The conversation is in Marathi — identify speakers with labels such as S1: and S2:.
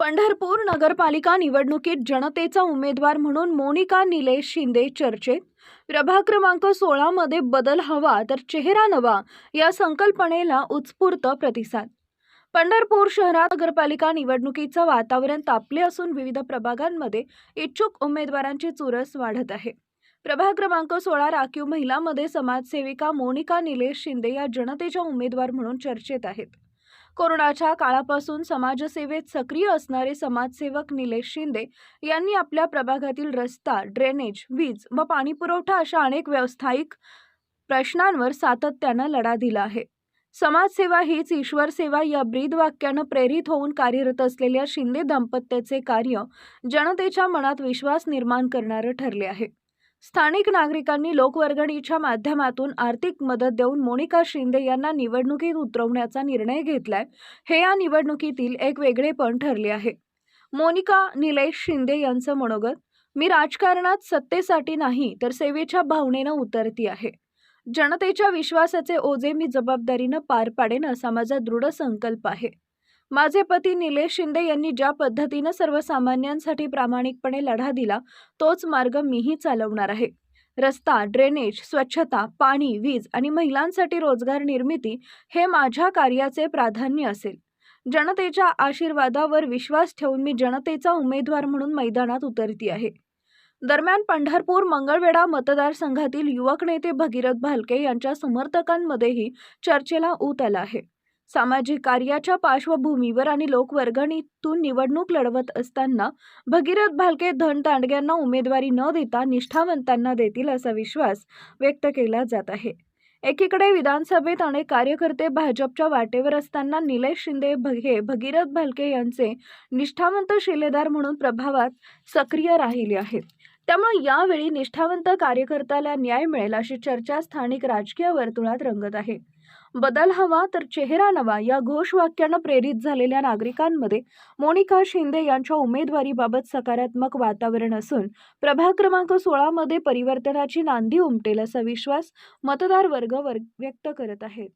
S1: पंढरपूर नगरपालिका निवडणुकीत जनतेचा उमेदवार म्हणून मोनिका निलेश शिंदे चर्चेत. प्रभाग क्रमांक सोळामध्ये बदल हवा तर चेहरा नवा या संकल्पनेला उत्स्फूर्त प्रतिसाद. पंढरपूर शहरात नगरपालिका निवडणुकीचं वातावरण तापले असून विविध प्रभागांमध्ये इच्छुक उमेदवारांची चुरस वाढत आहे. प्रभाग क्रमांक सोळा राखीव महिलामध्ये समाजसेविका मोनिका निलेश शिंदे या जनतेच्या उमेदवार म्हणून चर्चेत आहेत. कोरोनाच्या काळापासून समाजसेवेत सक्रिय असणारे समाजसेवक निलेश शिंदे यांनी आपल्या प्रभागातील रस्ता ड्रेनेज वीज व पाणीपुरवठा अशा अनेक व्यावसायिक प्रश्नांवर सातत्यानं लढा दिला आहे. समाजसेवा हीच ईश्वर सेवा या ब्रीद वाक्यानं प्रेरित होऊन कार्यरत असलेल्या शिंदे दाम्पत्याचे कार्य जनतेच्या मनात विश्वास निर्माण करणारं ठरले आहे. स्थानिक नागरिकांनी लोकवर्गणीच्या माध्यमातून आर्थिक मदत देऊन मोनिका शिंदे यांना निवडणुकीत उतरवण्याचा निर्णय घेतलाय. हे या निवडणुकीतील एक वेगळेपण ठरले आहे. मोनिका निलेश शिंदे यांचं मनोगत मी राजकारणात सत्तेसाठी नाही तर सेवेच्या भावनेनं उतरती आहे. जनतेच्या विश्वासाचे ओझे मी जबाबदारीनं पार पाडेन असा माझा दृढ संकल्प आहे. माझे पती निलेश शिंदे यांनी ज्या पद्धतीनं सर्वसामान्यांसाठी प्रामाणिकपणे लढा दिला तोच मार्ग मीही चालवणार आहे. रस्ता ड्रेनेज स्वच्छता पाणी वीज आणि महिलांसाठी रोजगार निर्मिती हे माझ्या कार्याचे प्राधान्य असेल. जनतेच्या आशीर्वादावर विश्वास ठेवून मी जनतेचा उमेदवार म्हणून मैदानात उतरती आहे. दरम्यान पंढरपूर मंगळवेढा मतदारसंघातील युवक नेते भगीरथ भालके यांच्या समर्थकांमध्येही चर्चेला ऊत आला आहे. सामाजिक कार्याच्या पार्श्वभूमीवर आणि लोकवर्गणीतून निवडणूक लढवत असताना भगीरथ भालके धन तांडग्यांना उमेदवारी न देता निष्ठावंतांना देतील असा विश्वास व्यक्त केला जात आहे. एकीकडे विधानसभेत अनेक कार्यकर्ते भाजपच्या वाटेवर असताना निलेश शिंदे भ- हे भगीरथ भालके यांचे निष्ठावंत शिलेदार म्हणून प्रभावात सक्रिय राहिले आहेत. त्यामुळे यावेळी निष्ठावंत कार्यकर्त्याला न्याय मिळेल अशी चर्चा स्थानिक राजकीय वर्तुळात रंगत आहे. बदल हवा तर चेहरा नवा या घोषवाक्यानं प्रेरित झालेल्या नागरिकांमध्ये मोनिका शिंदे यांच्या उमेदवारीबाबत सकारात्मक वातावरण असून प्रभाग क्रमांक सोळामध्ये परिवर्तनाची नांदी उमटेल असा विश्वास मतदार वर्ग व्यक्त करत आहेत.